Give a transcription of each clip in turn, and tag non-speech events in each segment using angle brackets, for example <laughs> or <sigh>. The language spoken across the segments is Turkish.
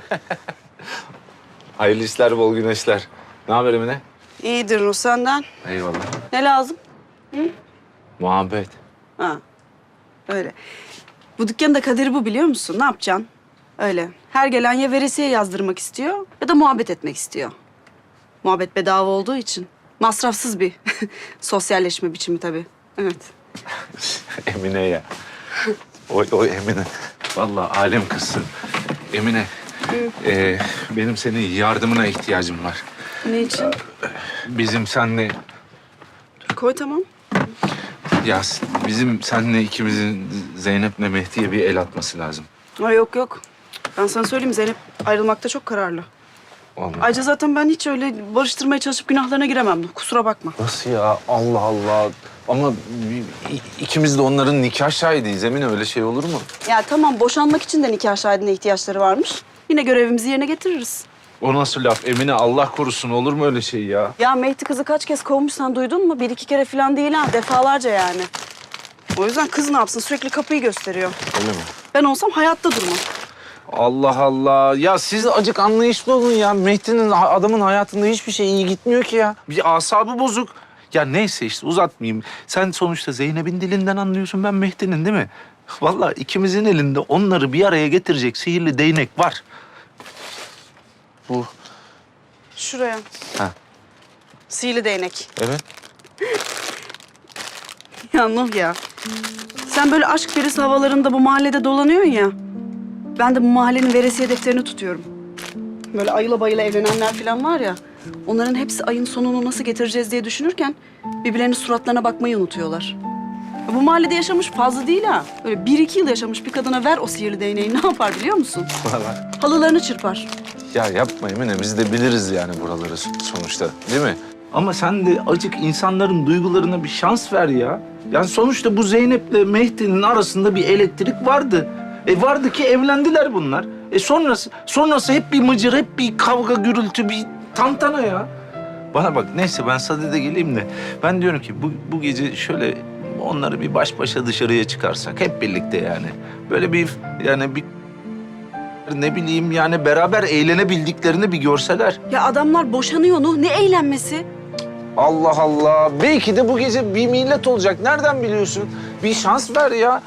<laughs> Hayırlı işler, bol güneşler. Ne haber Emine? İyidir Ruh senden. Eyvallah. Ne lazım? Muhabbet. Ha, öyle. Bu dükkanın da kaderi bu biliyor musun? Ne yapacaksın? Öyle. Her gelen ya veresiye yazdırmak istiyor ya da muhabbet etmek istiyor. Muhabbet bedava olduğu için. Masrafsız bir <laughs> sosyalleşme biçimi tabii. Evet. <laughs> Emine ya. Oy oy Emine. Vallahi alem kızsın. Emine. Ee, benim senin yardımına ihtiyacım var. Ne için? Bizim senle koy tamam. ya bizim senle ikimizin Zeynep'le Mehdi'ye bir el atması lazım. Ha, yok yok. Ben sana söyleyeyim Zeynep ayrılmakta çok kararlı. Vallahi. Ayrıca zaten ben hiç öyle barıştırmaya çalışıp günahlarına giremem. Kusura bakma. Nasıl ya? Allah Allah. Ama i- ikimiz de onların nikah şahidiyiz. Emine öyle şey olur mu? Ya tamam boşanmak için de nikah şahidine ihtiyaçları varmış. Yine görevimizi yerine getiririz. O nasıl laf? Emine Allah korusun olur mu öyle şey ya? Ya Mehdi kızı kaç kez kovmuş sen duydun mu? Bir iki kere falan değil ha, defalarca yani. O yüzden kız ne yapsın? Sürekli kapıyı gösteriyor. Öyle mi? Ben olsam hayatta durmam. Allah Allah. Ya siz acık anlayışlı olun ya. Mehdi'nin adamın hayatında hiçbir şey iyi gitmiyor ki ya. Bir asabı bozuk. Ya neyse işte uzatmayayım. Sen sonuçta Zeynep'in dilinden anlıyorsun ben Mehdi'nin değil mi? Vallahi ikimizin elinde onları bir araya getirecek sihirli değnek var. Bu. Şuraya. Ha. Sihirli değnek. Evet. <laughs> Ya Nuh ya. Sen böyle aşk perisi havalarında bu mahallede dolanıyorsun ya. Ben de bu mahallenin veresiye defterini tutuyorum. Böyle ayıla bayıla evlenenler falan var ya. Onların hepsi ayın sonunu nasıl getireceğiz diye düşünürken birbirlerinin suratlarına bakmayı unutuyorlar. Ya Bu mahallede yaşamış fazla değil ha. Böyle bir iki yıl yaşamış bir kadına ver o sihirli değneği ne yapar biliyor musun? Vallahi. Halılarını çırpar. Ya yapma Emine biz de biliriz yani buraları sonuçta değil mi? Ama sen de acık insanların duygularına bir şans ver ya. Yani sonuçta bu Zeynep'le Mehdi'nin arasında bir elektrik vardı. E vardı ki evlendiler bunlar. E sonrası sonrası hep bir mıcır, hep bir kavga, gürültü, bir tantana ya. Bana bak neyse ben sadede geleyim de ben diyorum ki bu, bu gece şöyle onları bir baş başa dışarıya çıkarsak hep birlikte yani. Böyle bir yani bir ne bileyim yani beraber eğlenebildiklerini bir görseler. Ya adamlar boşanıyor Nuh. Ne eğlenmesi? Allah Allah. Belki de bu gece bir millet olacak. Nereden biliyorsun? Bir şans ver ya.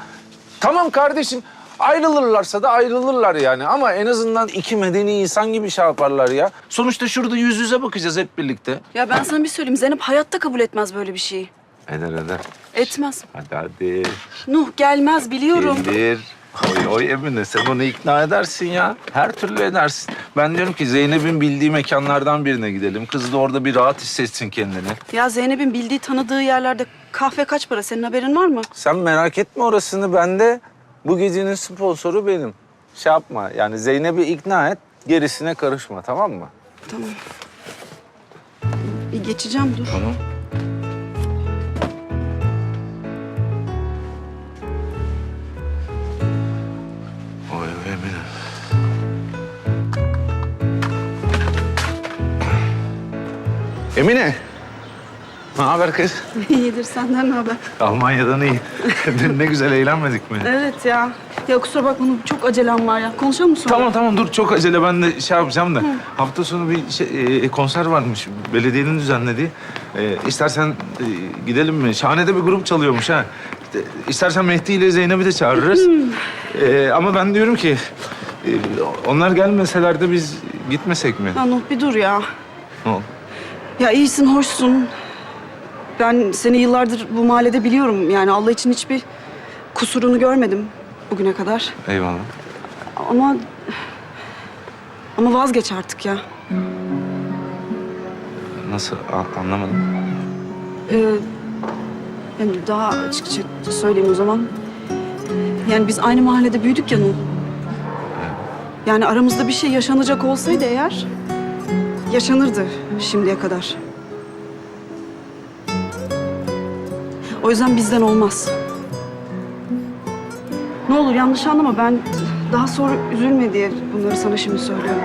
Tamam kardeşim. Ayrılırlarsa da ayrılırlar yani. Ama en azından iki medeni insan gibi şey yaparlar ya. Sonuçta şurada yüz yüze bakacağız hep birlikte. Ya ben sana bir söyleyeyim. Zeynep hayatta kabul etmez böyle bir şeyi. Eder eder. Etmez. Hadi hadi. Nuh gelmez biliyorum. Gelir. Oy oy Emine sen onu ikna edersin ya. Her türlü edersin. Ben diyorum ki Zeynep'in bildiği mekanlardan birine gidelim. Kız da orada bir rahat hissetsin kendini. Ya Zeynep'in bildiği, tanıdığı yerlerde kahve kaç para? Senin haberin var mı? Sen merak etme orasını. Ben de bu gecenin sponsoru benim. Şey yapma yani Zeynep'i ikna et. Gerisine karışma tamam mı? Tamam. Bir geçeceğim dur. Tamam. Emine. Ne haber kız? <laughs> İyidir senden ne haber? Almanya'dan iyi. <laughs> Dün ne güzel eğlenmedik mi? Evet ya. Ya kusura bakma çok acelem var ya. Konuşalım mı sonra? Tamam tamam dur çok acele ben de şey yapacağım da. Hafta sonu bir şey, e, konser varmış belediyenin düzenlediği. E, istersen e, gidelim mi? Şahane de bir grup çalıyormuş ha. İşte, İstersen Mehdi ile Zeynep'i de çağırırız. E, ama ben diyorum ki e, onlar gelmeseler de biz gitmesek mi? Ya Nuh bir dur ya. Ne oldu? Ya iyisin, hoşsun. Ben seni yıllardır bu mahallede biliyorum. Yani Allah için hiçbir kusurunu görmedim bugüne kadar. Eyvallah. Ama... Ama vazgeç artık ya. Nasıl A- anlamadım. Ee, yani daha açıkça söyleyeyim o zaman. Yani biz aynı mahallede büyüdük ya Nuh. Yani aramızda bir şey yaşanacak olsaydı eğer... ...yaşanırdı şimdiye kadar. O yüzden bizden olmaz. Ne olur yanlış anlama ben daha sonra üzülme diye bunları sana şimdi söylüyorum.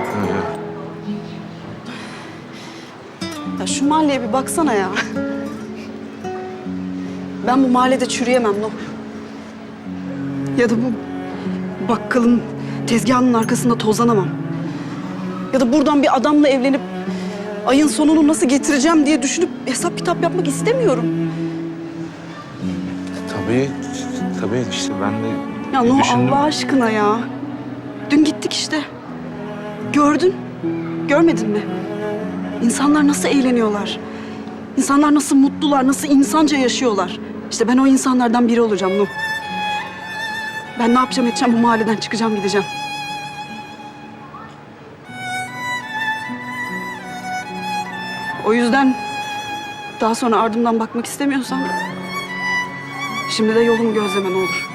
Ya şu mahalleye bir baksana ya. Ben bu mahallede çürüyemem Nuh. Ya da bu bakkalın tezgahının arkasında tozlanamam. Ya da buradan bir adamla evlenip ayın sonunu nasıl getireceğim diye düşünüp hesap kitap yapmak istemiyorum. Tabii, tabii işte ben de Ya düşündüm. Allah aşkına ya. Dün gittik işte. Gördün. Görmedin mi? İnsanlar nasıl eğleniyorlar. İnsanlar nasıl mutlular, nasıl insanca yaşıyorlar. İşte ben o insanlardan biri olacağım Nuh. Ben ne yapacağım edeceğim bu mahalleden çıkacağım gideceğim. O yüzden daha sonra ardımdan bakmak istemiyorsan şimdi de yolumu gözleme ne olur.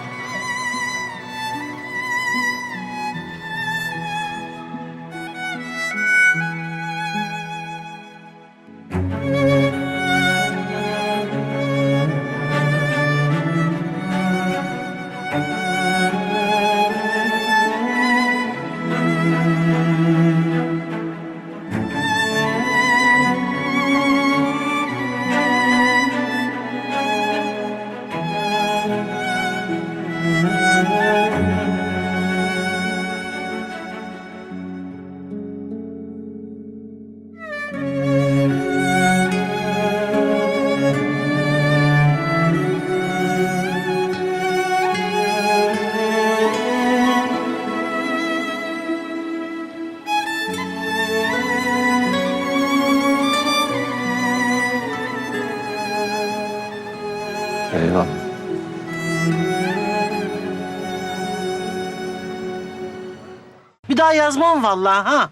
Daha yazmam vallahi ha.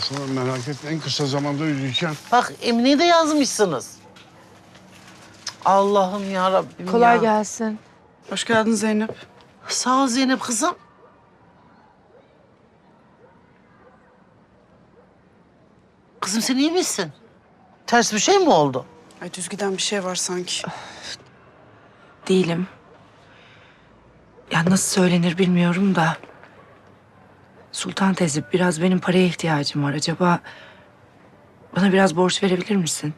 Sonra merak etme en kısa zamanda ödeyeceğim. Bak Emine'yi de yazmışsınız. Allah'ım ya Rabbim Kolay ya. gelsin. Hoş geldin Zeynep. Sağ ol Zeynep kızım. Kızım sen iyi misin? Ters bir şey mi oldu? Ay düz giden bir şey var sanki. Değilim. Ya nasıl söylenir bilmiyorum da. Sultan teyze biraz benim paraya ihtiyacım var. Acaba bana biraz borç verebilir misin?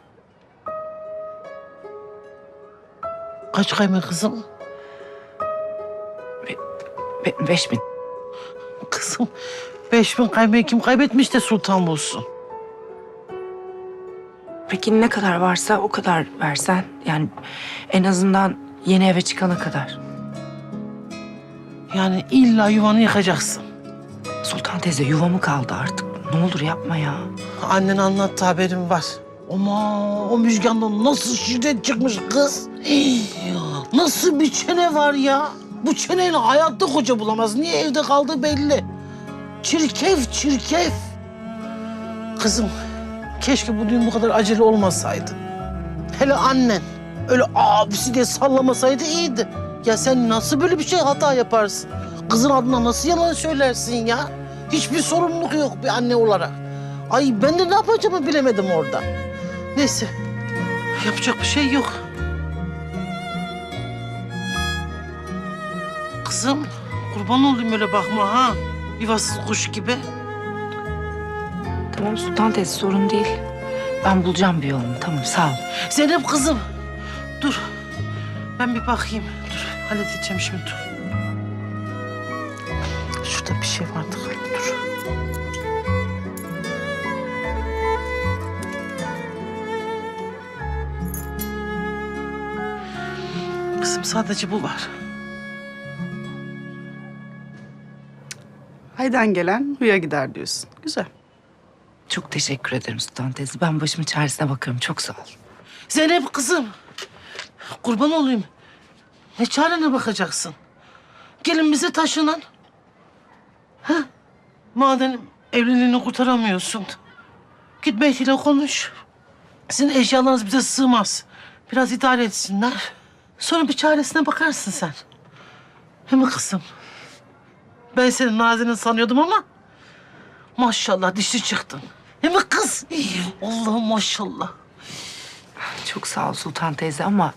Kaç kayma kızım? Be- beş bin. Kızım beş bin kaymayı kim kaybetmiş de sultan bulsun. Peki ne kadar varsa o kadar versen. Yani en azından yeni eve çıkana kadar. Yani illa yuvanı yıkacaksın. Sultan teyze yuvamı kaldı artık. Ne olur yapma ya. Annen anlattı haberim var. Ama o müjgandan nasıl şiddet çıkmış kız. Hii, Nasıl bir çene var ya. Bu çeneyle hayatta koca bulamaz. Niye evde kaldığı belli. Çirkef çirkef. Kızım keşke bu düğün bu kadar acele olmasaydı. Hele annen öyle abisi diye sallamasaydı iyiydi. Ya sen nasıl böyle bir şey hata yaparsın? Kızın adına nasıl yalan söylersin ya? Hiçbir sorumluluk yok bir anne olarak. Ay ben de ne yapacağımı bilemedim orada. Neyse yapacak bir şey yok. Kızım kurban olayım öyle bakma ha. Yuvasız kuş gibi. Tamam Sultan teyze sorun değil. Ben bulacağım bir yolunu. Tamam sağ ol. Zeynep kızım. Dur. Ben bir bakayım. Dur. Halledeceğim şimdi dur. Bir şey vardı. Dur. Kızım sadece bu var. Haydan gelen huya gider diyorsun. Güzel. Çok teşekkür ederim Sultan teyze. Ben başımın çaresine bakarım. Çok sağ ol. Zeynep kızım. Kurban olayım. Ne çarene bakacaksın? Gelin bize taşınan. Ha? Madem evliliğini kurtaramıyorsun. Git Mehdi'yle konuş. Sizin eşyalarınız bize sığmaz. Biraz idare etsinler. Sonra bir çaresine bakarsın sen. Değil mi kızım? Ben seni Nazi'nin sanıyordum ama... Maşallah dişli çıktın. Değil mi kız? Allah'ım maşallah. Çok sağ ol Sultan teyze ama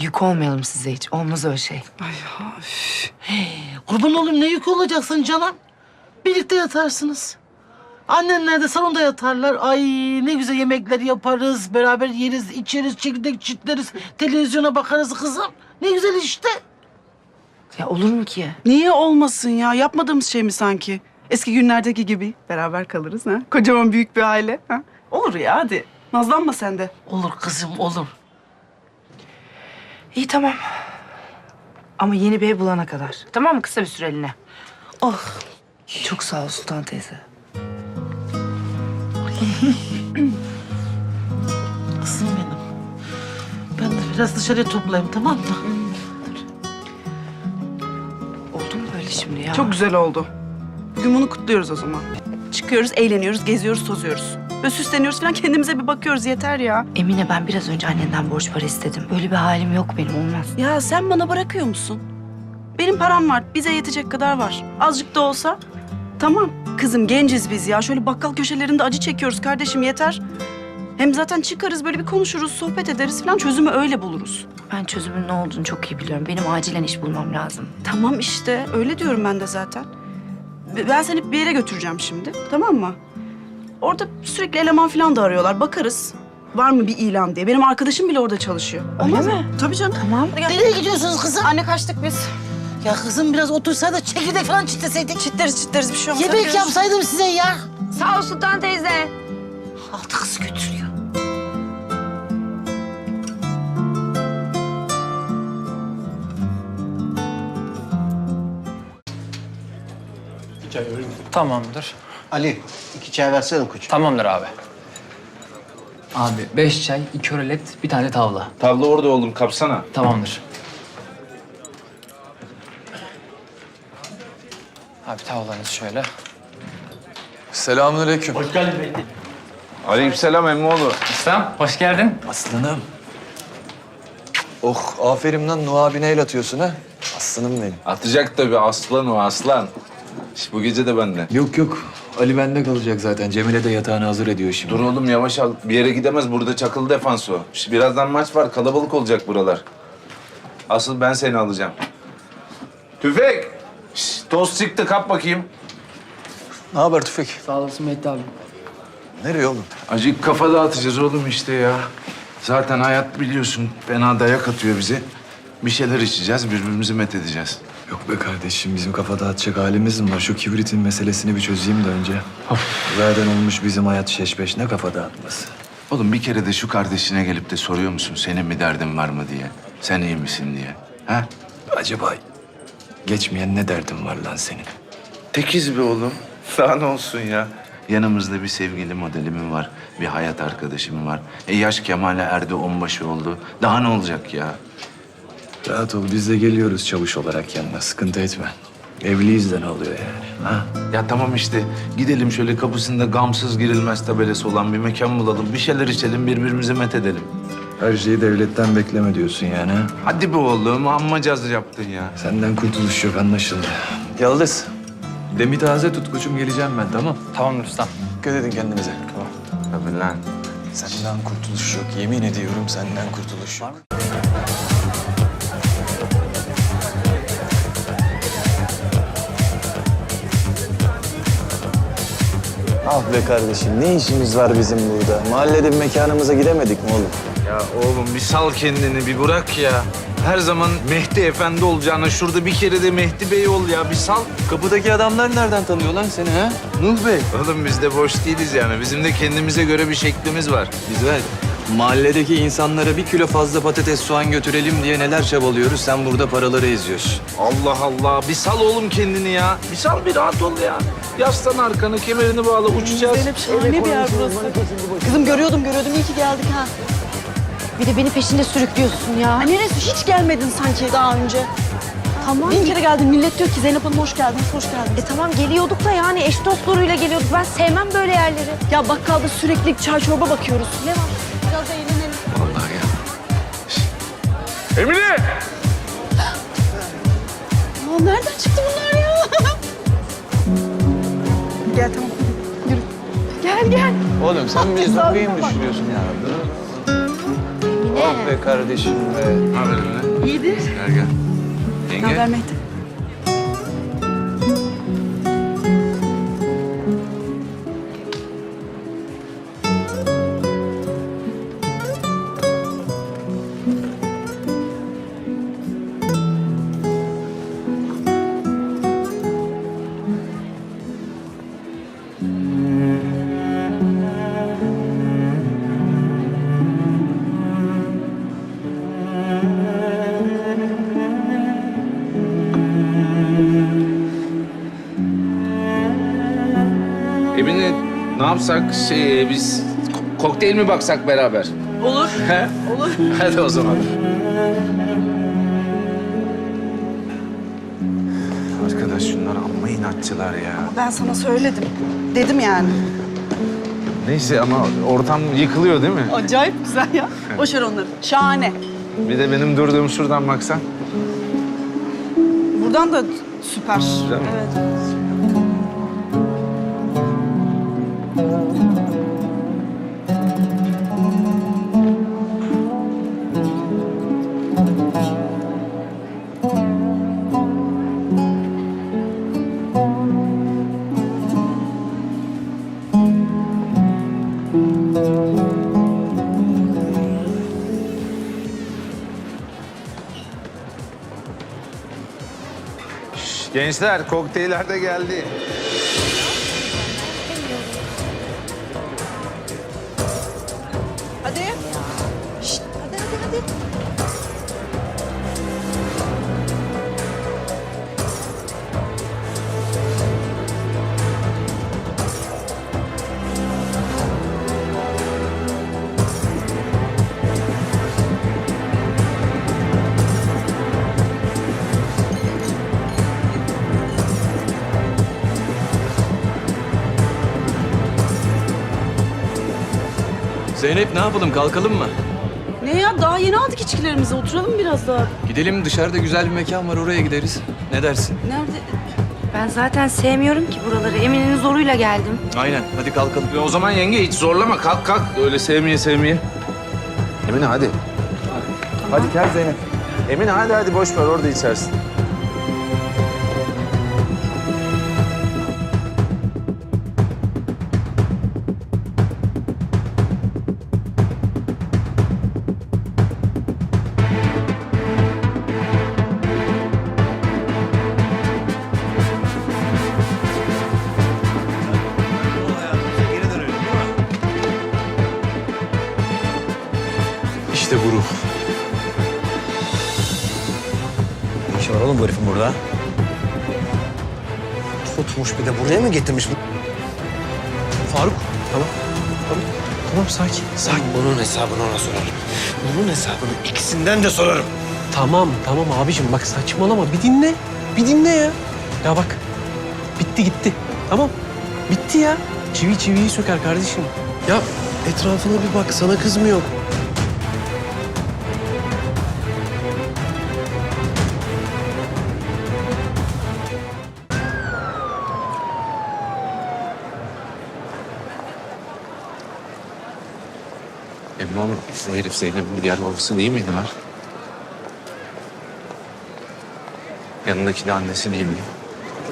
yük olmayalım size hiç. Olmaz öyle şey. Ay ha, üf. Kurban olayım ne yük olacaksın canım? Birlikte yatarsınız. Annenler de salonda yatarlar. Ay ne güzel yemekler yaparız. Beraber yeriz, içeriz, çekirdek çitleriz. Televizyona bakarız kızım. Ne güzel işte. Ya olur mu ki? Niye olmasın ya? Yapmadığımız şey mi sanki? Eski günlerdeki gibi beraber kalırız ha. Kocaman büyük bir aile ha. Olur ya hadi. Nazlanma sen de. Olur kızım olur. İyi tamam. Ama yeni bir ev bulana kadar. Tamam mı? Kısa bir süreliğine. Oh Çok sağ ol Sultan teyze. kızım benim. Ben de biraz dışarıya toplayayım tamam mı? Oldu mu böyle şimdi ya? Çok güzel oldu. Bugün bunu kutluyoruz o zaman. Çıkıyoruz, eğleniyoruz, geziyoruz, tozuyoruz. Böyle süsleniyoruz falan kendimize bir bakıyoruz yeter ya. Emine ben biraz önce annenden borç para istedim. Öyle bir halim yok benim olmaz. Ya sen bana bırakıyor musun? Benim param var, bize yetecek kadar var. Azıcık da olsa. Tamam, kızım genciz biz ya. Şöyle bakkal köşelerinde acı çekiyoruz kardeşim yeter. Hem zaten çıkarız böyle bir konuşuruz, sohbet ederiz falan. Çözümü öyle buluruz. Ben çözümün ne olduğunu çok iyi biliyorum. Benim acilen iş bulmam lazım. Tamam işte, öyle diyorum ben de zaten. Ben seni bir yere götüreceğim şimdi, tamam mı? Orada sürekli eleman falan da arıyorlar, bakarız. Var mı bir ilan diye. Benim arkadaşım bile orada çalışıyor. Olmaz mi? Tabii canım. Tamam. Nereye gidiyorsunuz kızım? Anne kaçtık biz. Ya kızım biraz otursaydı çekirdek falan çitleseydik. Çitleriz çitleriz bir şey olmaz. Yemek yapsaydım size ya. Sağ ol Sultan teyze. Altı kız götürüyor. Tamamdır. Ali, iki çay versene koç. Tamamdır abi. Abi beş çay, iki örelet, bir tane tavla. Tablo orada oğlum kapsana. Tamamdır. Abi tavlanız şöyle. Selamünaleyküm. Aleykümselam emmoğlu. İslam, hoş geldin. Aslanım. Oh, aferin lan Nuh abine el atıyorsun ha. Aslanım benim. Atacak tabii aslan o aslan. Şş, bu gece de bende. Yok yok, Ali bende kalacak zaten. Cemile de yatağını hazır ediyor şimdi. Dur oğlum yavaş al. Bir yere gidemez. Burada çakılı defans o. Şş, birazdan maç var. Kalabalık olacak buralar. Asıl ben seni alacağım. Tüfek! Şş, toz çıktı. Kap bakayım. Ne haber Tüfek? Sağ olasın Mehdi abi. Nereye oğlum? Acık kafa dağıtacağız oğlum işte ya. Zaten hayat biliyorsun fena dayak atıyor bize. Bir şeyler içeceğiz, birbirimizi met edeceğiz. Yok be kardeşim, bizim kafa dağıtacak halimiz mi var? Şu kibritin meselesini bir çözeyim de önce. Zaten olmuş bizim hayat şeş beş, ne kafa dağıtması. Oğlum bir kere de şu kardeşine gelip de soruyor musun senin bir derdin var mı diye. Sen iyi misin diye. Ha? Acaba geçmeyen ne derdin var lan senin? Tekiz be oğlum. Daha ne olsun ya? Yanımızda bir sevgili modelim var. Bir hayat arkadaşım var. E yaş Kemal'e erdi onbaşı oldu. Daha ne olacak ya? Rahat ol, biz de geliyoruz çavuş olarak yanına. Sıkıntı etme. Evliyiz de ne oluyor yani? Ha? Ya tamam işte gidelim şöyle kapısında gamsız girilmez tabelası olan bir mekan bulalım. Bir şeyler içelim birbirimizi met edelim. Her şeyi devletten bekleme diyorsun yani ha? Hadi be oğlum amma caz yaptın ya. Senden kurtuluş yok anlaşıldı. Yıldız. Demi taze tut koçum geleceğim ben tamam. Tamamdır ustam. Dikkat edin kendinize. Tamam. Tabii lan. Senden kurtuluş yok. Yemin ediyorum senden kurtuluş yok. Ah be kardeşim ne işimiz var bizim burada? Mahallede bir mekanımıza gidemedik mi oğlum? Ya oğlum bir sal kendini bir bırak ya. Her zaman Mehdi Efendi olacağına şurada bir kere de Mehdi Bey ol ya bir sal. Kapıdaki adamlar nereden tanıyor lan seni ha? Nuh Bey. Oğlum biz de boş değiliz yani. Bizim de kendimize göre bir şeklimiz var. Güzel. Mahalledeki insanlara bir kilo fazla patates soğan götürelim diye neler çabalıyoruz. Sen burada paraları eziyorsun. Allah Allah. Bir sal oğlum kendini ya. Bir sal bir rahat ol ya. Yaslan arkanı, kemerini bağla, uçacağız. Zeynep şahane bir yer burası. Kızım görüyordum görüyordum iyi ki geldik ha. Bir de beni peşinde sürüklüyorsun ya. Ha, neresi hiç gelmedin sanki daha önce. Tamam. Bin kere geldin millet diyor ki Zeynep Hanım hoş geldiniz hoş geldiniz. E tamam geliyorduk da yani eş dostlarıyla geliyorduk. Ben sevmem böyle yerleri. Ya bakkalda sürekli çay çorba bakıyoruz. Ne var? Emine! Aa, nereden çıktı bunlar ya? Gel tamam. Yürü. Gel gel. Oğlum sen bizi zombiyi mi düşürüyorsun ya? Ah be kardeşim be. Ne haber Emine? İyidir. Gel gel. Ne Yenge. haber Mehdi? Yapsak? Şey, biz ko- kokteyl mi baksak beraber? Olur. He? Olur. <laughs> Hadi o zaman. Arkadaş şunlar amma inatçılar ya. Ben sana söyledim. Dedim yani. Neyse ama ortam yıkılıyor değil mi? Acayip güzel ya. Boş ver onları. Şahane. Bir de benim durduğum şuradan baksan. Buradan da süper. Güzel mi? Evet. Gençler kokteyller de geldi. Zeynep ne yapalım kalkalım mı? Ne ya daha yeni aldık içkilerimizi. Oturalım biraz daha. Gidelim dışarıda güzel bir mekan var oraya gideriz. Ne dersin? Nerede? Ben zaten sevmiyorum ki buraları. Emine'nin zoruyla geldim. Aynen hadi kalkalım. E o zaman yenge hiç zorlama. Kalk kalk. Öyle sevmeye sevmeye. Emine hadi. Hadi gel Zeynep. Emine hadi hadi boş ver orada içersin. İşte bu ruh. Ne işi var oğlum bu herifin burada? Tutmuş bir de buraya mı getirmiş? Faruk. Tamam. Tamam. Tamam sakin. Sakin. Bunun hesabını ona sorarım. Bunun hesabını ikisinden de sorarım. Tamam tamam abicim bak saçmalama bir dinle. Bir dinle ya. Ya bak bitti gitti. Tamam bitti ya. Çivi çiviyi söker kardeşim. Ya etrafına bir bak sana kız Zeynep'in diğer babası değil miydi var? Yanındaki de annesi değil mi?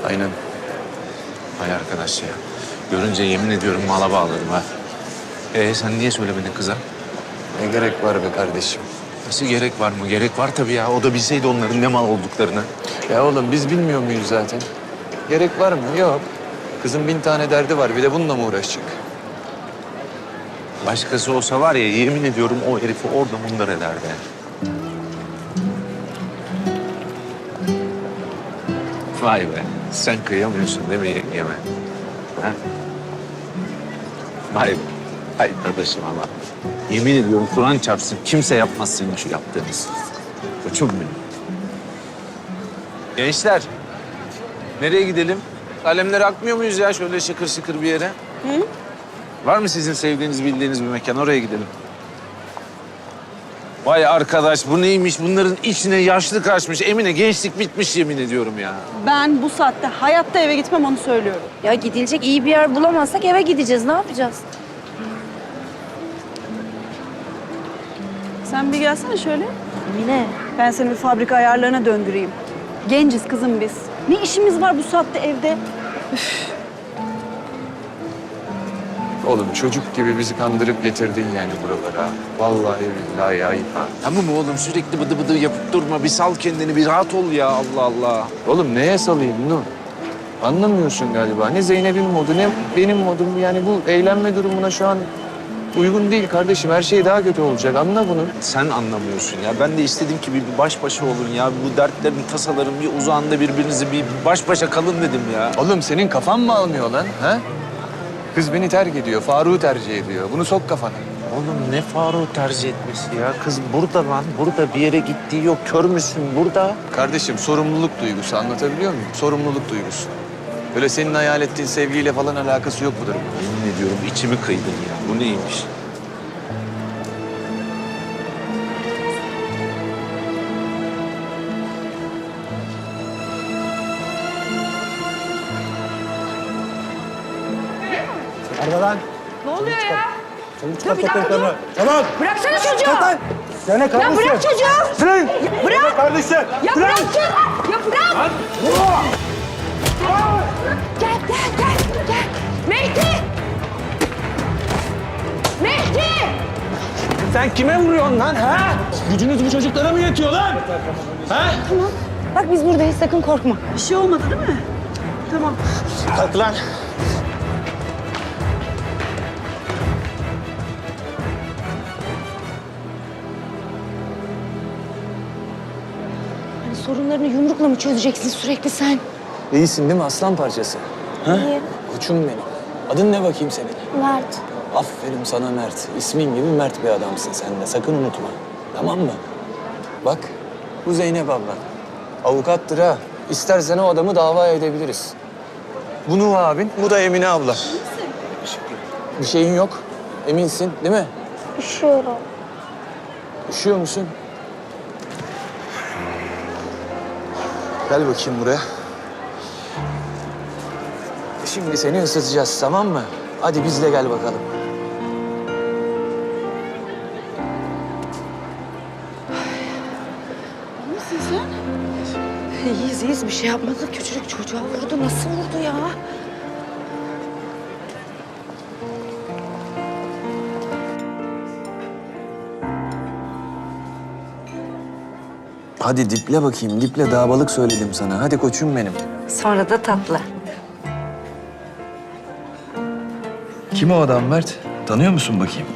Aynen. Hay arkadaş ya. Görünce yemin ediyorum mala bağladım ha. Ee sen niye söylemedin kıza? Ne gerek var be kardeşim? Nasıl gerek var mı? Gerek var tabii ya. O da bilseydi onların ne mal olduklarını. Ya oğlum biz bilmiyor muyuz zaten? Gerek var mı? Yok. Kızın bin tane derdi var. Bir de bununla mı uğraşacak? Başkası olsa var ya yemin ediyorum o herifi orada mundar ederdi. Vay be. Sen kıyamıyorsun değil mi yengeme? Ha? Vay be. Hay kardeşim ama. Yemin ediyorum Kur'an çarpsın. Kimse yapmaz senin şu yaptığınız. Koçum benim. Gençler. Nereye gidelim? Kalemleri akmıyor muyuz ya şöyle şıkır şıkır bir yere? Var mı sizin sevdiğiniz, bildiğiniz bir mekan? Oraya gidelim. Vay arkadaş bu neymiş? Bunların içine yaşlı kaçmış. Emine gençlik bitmiş yemin ediyorum ya. Ben bu saatte hayatta eve gitmem onu söylüyorum. Ya gidilecek iyi bir yer bulamazsak eve gideceğiz. Ne yapacağız? Sen bir gelsene şöyle. Emine. Ben seni bir fabrika ayarlarına döndüreyim. Genciz kızım biz. Ne işimiz var bu saatte evde? Oğlum çocuk gibi bizi kandırıp getirdin yani buralara. Vallahi billahi ayıp ha. Tamam oğlum sürekli bıdı bıdı yapıp durma. Bir sal kendini, bir rahat ol ya Allah Allah. Oğlum neye salayım Nur? Anlamıyorsun galiba. Ne Zeynep'in modu ne benim modum. Yani bu eğlenme durumuna şu an uygun değil kardeşim. Her şey daha kötü olacak. Anla bunu. Sen anlamıyorsun ya. Ben de istedim ki bir, bir baş başa olun ya. Bu dertlerin, tasaların bir uzağında birbirinizi bir baş başa kalın dedim ya. Oğlum senin kafan mı almıyor lan? Ha? Kız beni terk ediyor. Faruk'u tercih ediyor. Bunu sok kafana. Oğlum ne Faruk tercih etmesi ya? Kız burada lan. Burada bir yere gittiği yok. Kör müsün? Burada. Kardeşim sorumluluk duygusu anlatabiliyor muyum? Sorumluluk duygusu. Öyle senin hayal ettiğin sevgiyle falan alakası yok bu durumun. Yemin ediyorum içimi kıydın ya. Bu neymiş? Dur bir dakika dur. Tamam. Bıraksana çocuğu. Ya bırak çocuğu. Ya bırak. kardeşim. Ya bırak. çocuğu. Ya bırak. Gel gel gel gel. Mehdi. Mehdi. Sen kime vuruyorsun lan ha? Gücünüz bu çocuklara mı yetiyor lan? Ha? Bak biz buradayız sakın korkma. Bir şey olmadı değil mi? Tamam. Kalk lan. Sorunlarını yumrukla mı çözeceksin sürekli sen? İyisin değil mi aslan parçası? İyi. Koçum benim. Adın ne bakayım senin? Mert. Aferin sana Mert. İsmin gibi Mert bir adamsın sen de. Sakın unutma. Tamam mı? Bak bu Zeynep abla. Avukattır ha. İstersen o adamı dava edebiliriz. Bu Nuh abin, bu da Emine abla. Bir şeyin yok. Eminsin değil mi? Üşüyorum. Üşüyor musun? Gel bakayım buraya. Şimdi seni ısıtacağız tamam mı? Hadi bizle gel bakalım. İyiyiz iyiyiz bir şey yapmadı. Küçücük çocuğa vurdu. Nasıl vurdu Hadi diple bakayım, diple daha balık söyledim sana. Hadi koçum benim. Sonra da tatlı. Kim o adam Mert? Tanıyor musun bakayım?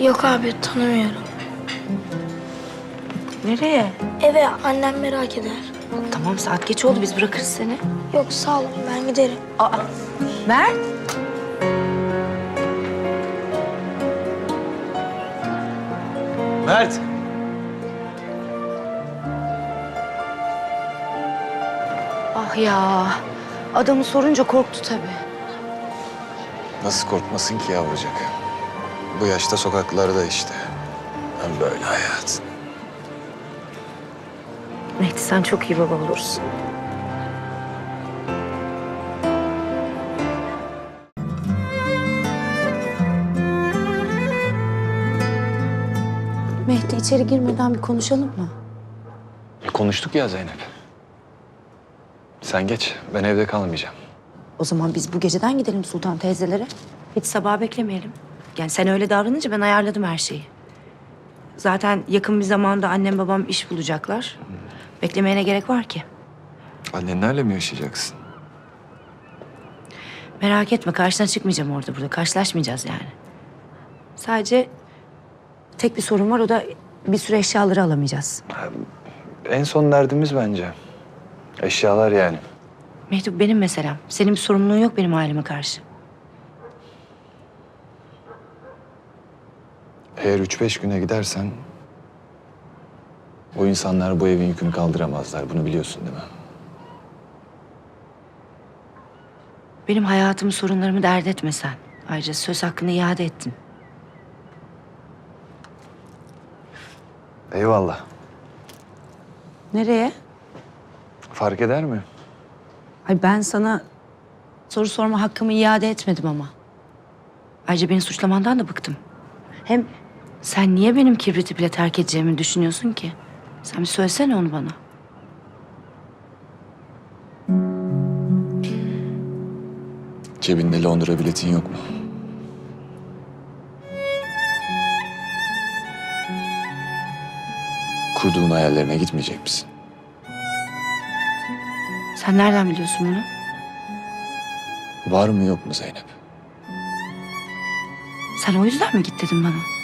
Yok abi tanımıyorum. Nereye? Eve annem merak eder. Tamam saat geç oldu biz bırakırız seni. Yok sağ olun ben giderim. Aa, Mert. Mert! Ya. Adamı sorunca korktu tabii. Nasıl korkmasın ki yavrucak? Bu yaşta sokaklarda işte. Ben böyle hayat. Mehdi sen çok iyi baba olursun. Mehdi içeri girmeden bir konuşalım mı? Konuştuk ya Zeynep. Sen geç, ben evde kalmayacağım. O zaman biz bu geceden gidelim Sultan teyzelere. Hiç sabah beklemeyelim. Yani sen öyle davranınca ben ayarladım her şeyi. Zaten yakın bir zamanda annem babam iş bulacaklar. Beklemeye ne gerek var ki? Annenlerle mi yaşayacaksın? Merak etme karşına çıkmayacağım orada burada. Karşılaşmayacağız yani. Sadece tek bir sorun var o da bir süre eşyaları alamayacağız. En son derdimiz bence. Eşyalar yani. Mehdi bu benim meselem. Senin bir sorumluluğun yok benim aileme karşı. Eğer üç beş güne gidersen... ...o insanlar bu evin yükünü kaldıramazlar. Bunu biliyorsun değil mi? Benim hayatımı, sorunlarımı dert etme sen. Ayrıca söz hakkını iade ettin. Eyvallah. Nereye? Fark eder mi? Ay ben sana soru sorma hakkımı iade etmedim ama. Ayrıca beni suçlamandan da bıktım. Hem sen niye benim kibriti bile terk edeceğimi düşünüyorsun ki? Sen bir söylesene onu bana. Cebinde Londra biletin yok mu? Kurduğun hayallerine gitmeyecek misin? Sen nereden biliyorsun bunu? Var mı yok mu Zeynep? Sen o yüzden mi git dedin bana?